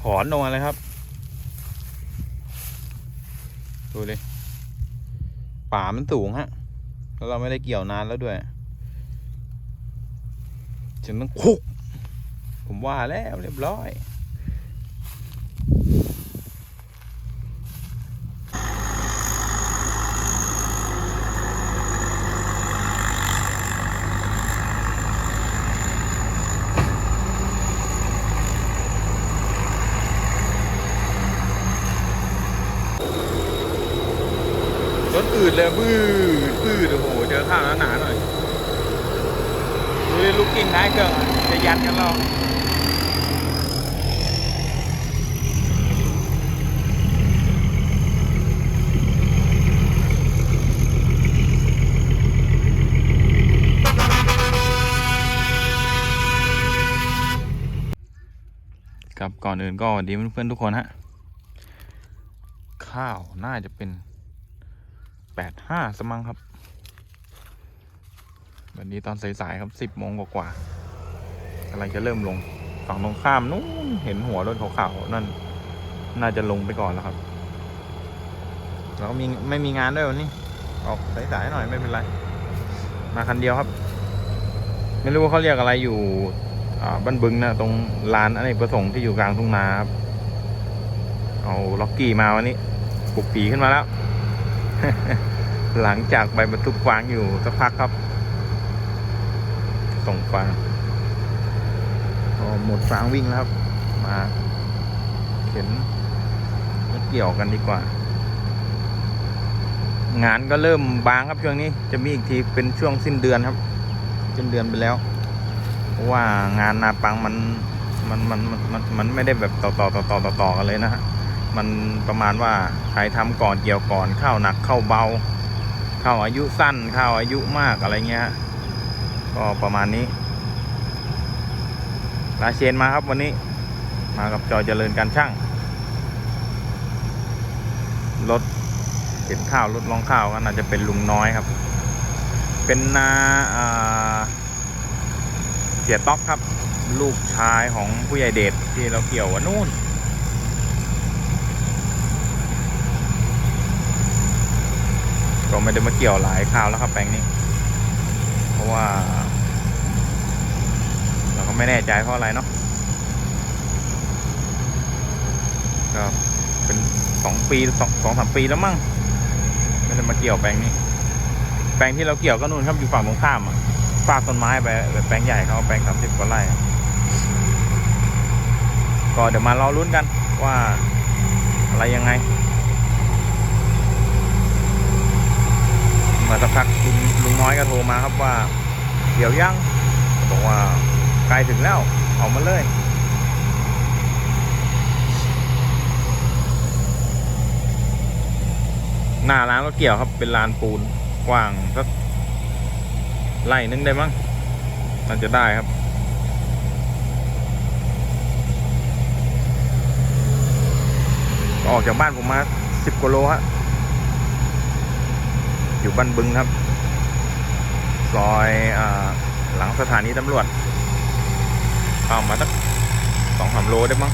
ถอนลงมาเลยครับ ดูเลยป่ามันสูงฮะ แล้วเราไม่ได้เกี่ยวนานแล้วด้วยฉันต้องคุก ผมว่าแล้วเรียบร้อย ดเลยบืดบืดโอ้โหเจอข้าวหนาๆหน่อยดูดิลูกกิ้งท้ายเครื่องอะจะยันกันเราครับก่อนอื่นก็สวัสดีเพื่อนๆทุกคนฮะ ข้าวน่าจะเป็น แปดห้าสมังครับ วันนี้ตอนสายๆครับสิบโมงกว่าๆกำลังจะเริ่มลง ฝั่งตรงข้ามนู้นเห็นหัวรถขาวๆนั่น น่าจะลงไปก่อนแล้วครับ แล้วก็มีไม่มีงานด้วยวันนี้ออกสายๆหน่อยไม่เป็นไร มาคันเดียวครับ ไม่รู้ว่าเขาเรียกอะไรอยู่บ้านบึงนะตรงลานอเนกประสงค์ที่อยู่กลางทุ่งนาครับเอาล็อกกี้มาวันนี้ปลุกผีขึ้นมาแล้ว หลังจากใบบรรทุกฟางอยู่สักพักครับ ส่งฟางก็หมดฟางวิ่งแล้วครับ มาเข็นเกี่ยวกันดีกว่า งานก็เริ่มบางครับช่วงนี้จะมีอีกทีเป็นช่วงสิ้นเดือนครับสิ้นเดือนไปแล้วเพราะว่างานนาปังมันมันมันมันมันมันไม่ได้แบบต่อต่อต่อต่อต่อต่อกันเลยนะฮะ มันประมาณว่าใครทำก่อนเกี่ยวก่อนเข้าหนักเข้าเบา เข้าอายุสั้นเข้าอายุมากอะไรเงี้ยก็ประมาณนี้ ลาเชนมาครับวันนี้ มากับจอยเจริญการช่างรถเห็นข้าวรถรองข้าวก็น่าจะเป็นลุงน้อยครับ เป็นนาอ่าเสียต๊อกครับ ลูกชายของผู้ใหญ่เดชที่เราเกี่ยววันนู่น ก็ไม่ได้มาเกี่ยวหลายคราวแล้วครับแปลงนี้ เพราะว่า เราก็ไม่แน่ใจเพราะอะไรเนาะก็เป็นสองปีสองสองสามปีแล้วมั้งไม่ได้มาเกี่ยวแปลงนี้ แปลงที่เราเกี่ยวก็นู่นครับอยู่ฝั่งตรงข้ามอะฝากต้นไม้ไปแปลงใหญ่เขาแปลงสามสิบกว่าไร่ก็เดี๋ยวมารอลุ้นกันว่าอะไรยังไง มาสักพักลุงลุงน้อยก็โทรมาครับว่าเดี๋ยวยังบอกว่าใกล้ถึงแล้วออกมาเลยหน้าร้านรถเกี่ยวครับเป็นลานปูนกว้างสักไร่นึงได้มั้งน่าจะได้ครับ ออกจากบ้านผมมาสิบกว่าโลฮะ อยู่บ้านบึงครับ ซอยอหลังสถานีตำรวจเอามาสักสองสามโลได้มั้ง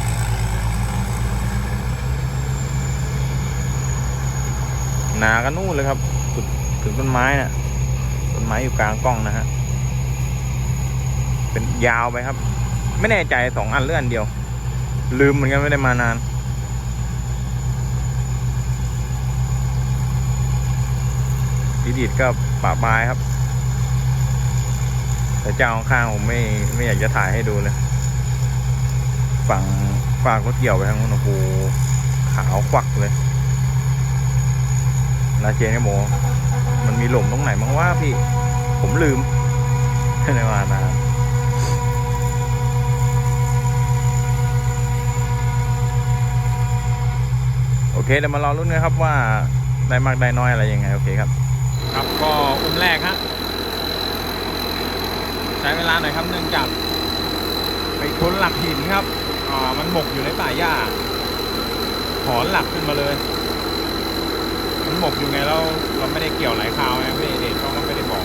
หนากันนู่นเลยครับถึงต้นไม้นะ่ะต้นไม้อยู่กลางกล้องนะฮะ เป็นยาวไปครับ ไม่แน่ใจสองอันเลื่อนเดียว ลืมเหมือนกันไม่ได้มานาน ดีดีดก็ป่าปลายครับ แต่เจ้าข้างผมไม่ไม่อยากจะถ่ายให้ดูเลยฝั่งฝากรถเกี่ยวไปทางนู้นโอ้โหขาวควักเลยลาเจนี่โมมันมีหล่มตรงไหนมั้งว่าพี่ ผมลืมไม่ได้มานานโอเคเดี๋ยวมารอรุ่นกันครับว่าได้มากได้น้อยอะไรยังไง โอเคครับ ครับก็อุ้มแรกฮะใช้เวลาหน่อยครับเนื่องจากไปชนหลักหินครับอ่ามันหมกอยู่ในป่าหญ้าถอนหลักขึ้นมาเลย มันหมกอยู่ไงแล้วเราไม่ได้เกี่ยวหลายคราวไงไม่เด็ดเขาก็ไม่ได้บอก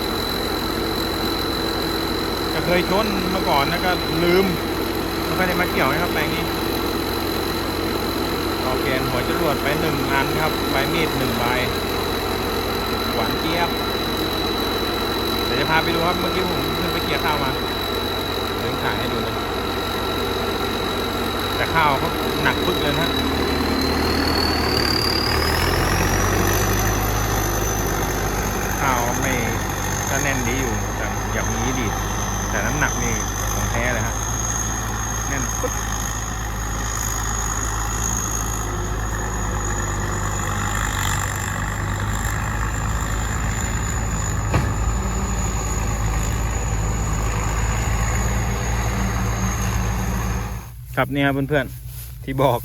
ก็เคยชนเมื่อก่อนนะก็ลืมไม่ค่อยได้มาเกี่ยวนะครับแปลงนี้อเกนหัวจรวดไปหนึ่งอันครับใบมีดหนึ่งใบ หวานเจี๊ยบเดี๋ยวจะพาไปดูครับเมื่อกี้ผมขึ้นไปเกี่ยร์ข้าวมาเดี๋ยวถ่ายให้ดูเลยแต่ข้าวเขาหนักปึ๊กเลยนะฮะข้าวไม่ก็แน่นดีอยู่แต่อยากมีดี แต่น้ำหนักนี่ของแท้เลยฮะแน่นปึ๊ก ครับนี่ครับเพื่อนๆที่บอก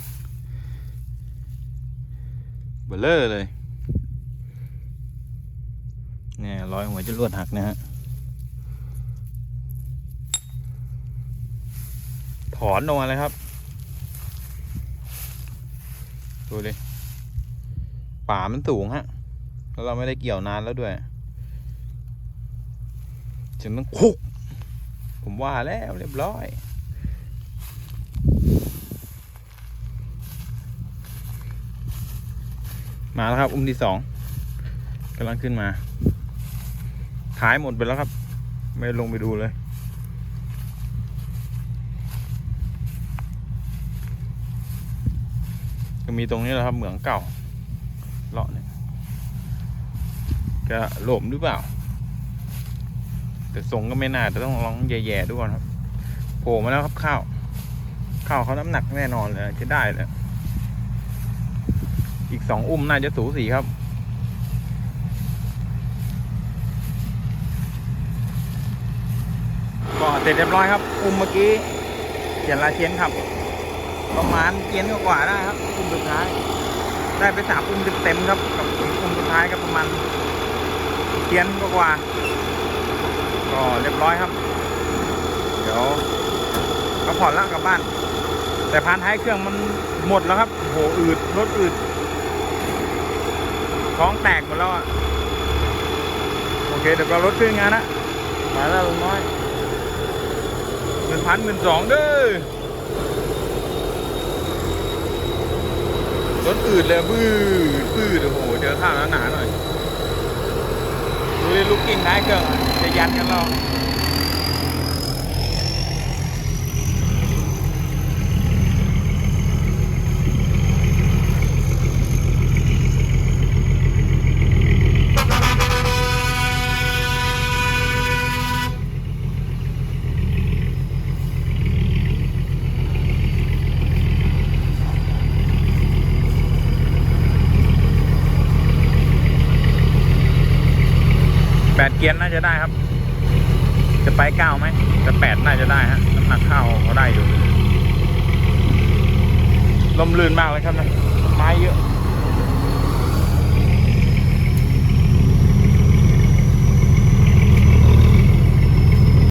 เบลเลอร์เลยเนี่ยร้อยหัวจะรวดหักนะฮะถอนออกมาเลยครับ ดูดิป่ามันสูงฮะ แล้วเราไม่ได้เกี่ยวนานแล้วด้วยจึงต้องคุก ผมว่าแล้วเรียบร้อย มาแล้วครับ อุ้มที่สองกำลังขึ้นมาท้ายหมดไปแล้วครับ ไม่ลงไปดูเลย ก็มีตรงนี้แหละครับเหมืองเก่าเลาะเนี่ยจะหลมหรือเปล่า แต่ทรงก็ไม่น่าแต่ต้องลองแย่ๆดูก่อนครับโผล่มาแล้วครับข้าวข้าวเขาน้ำหนักแน่นอนเลยจะได้เลย อีกสองอุ้มน่าจะสูสีครับ ก็เสร็จเรียบร้อยครับ อุ้มเมื่อกี้เขียนลายเชียนครับ ประมาณเกียนกว่าได้ครับ อุ้มสุดท้าย ได้ไปสามอุ้มเต็มครับ กับอุ้มสุดท้ายก็ประมาณเกียนกว่า ก็เรียบร้อยครับ เดี๋ยวก็ผ่อนละกลับบ้านแต่พานท้ายเครื่องมันหมดแล้วครับโหอืดรถอืด ท้องแตกหมดแล้วอะ โอเค เดี๋ยวเรารถขึ้นงานนะมาแล้วลุงน้อยหนึ่งพันหมื่นสองเด้อรถอืดเลยบื้อบื้อโอ้โห เจอข้าวหนาๆหน่อย ดูดิลูกกิ่งท้ายเกิดจะยันกันเราแปดเกียร์น่าจะได้ครับ จะไปเก้าไหมจะแปดน่าจะได้ฮะน้ำหนักข้าวเขาได้อยู่ลมลื่นมากเลยครับนะไม้เยอะ